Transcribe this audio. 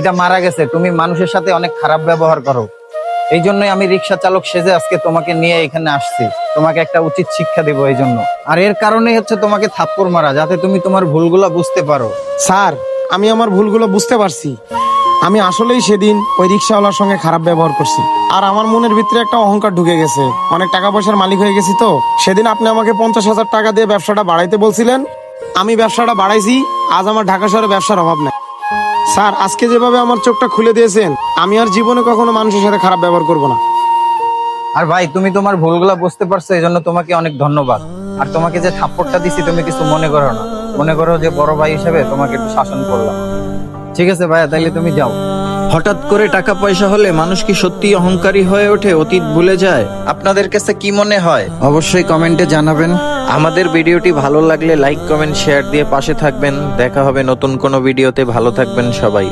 এটা মারা গেছে। তুমি মানুষের সাথে অনেক খারাপ ব্যবহার করো। এই জন্যই আমি রিক্সা চালক সেজে আজকে তোমাকে নিয়ে এখানে আসছি। তোমাকে একটা উচিত শিক্ষা দেবো এই জন্য। আর এর কারণে হচ্ছে তোমাকে থাপ্পড় মারা, যাতে তুমি তোমার ভুলগুলো বুঝতে পারো। স্যার, আমি আমার ভুলগুলো বুঝতে পারছি। আমি আসলেই সেদিন ওই রিক্সাওয়ালার সঙ্গে খারাপ ব্যবহার করছি। আর আমার মনের ভিতরে একটা অহংকার ঢুকে গেছে। অনেক টাকা পয়সার মালিক হয়ে গেছি তো। সেদিন আপনি আমাকে পঞ্চাশ হাজার টাকা দিয়ে ব্যবসাটা বাড়াইতে বলছিলেন। আমি ব্যবসাটা বাড়াইছি, আজ আমার ঢাকা শহরে ব্যবসার অভাব নেই। স্যার, আজকে যেভাবে আমার চোখটা খুলে দিয়েছেন, আমি আর জীবনে কখনো মানুষের সাথে খারাপ ব্যবহার করব না। আর ভাই, তুমি তোমার ভুলগুলো বুঝতে পারছ এই জন্য তোমাকে অনেক ধন্যবাদ। আর তোমাকে যে থাপ্পড়টা দিছি, তুমি কিছু মনে করো না। মনে করো যে বড় ভাই হিসেবে তোমাকে একটু শাসন করলাম। ঠিক আছে ভাইয়া, তাইলে তুমি যাও। হঠাৎ করে টাকা পয়সা হলে মানুষ কি সত্যি অহংকারী হয়ে ওঠে অতীত ভুলে যায়? আপনাদের কাছে কি মনে হয়? অবশ্যই কমেন্টে জানাবেন। আমাদের ভিডিওটি ভালো লাগলে লাইক কমেন্ট শেয়ার দিয়ে পাশে থাকবেন। দেখা হবে নতুন কোনো ভিডিওতে। ভালো থাকবেন সবাই।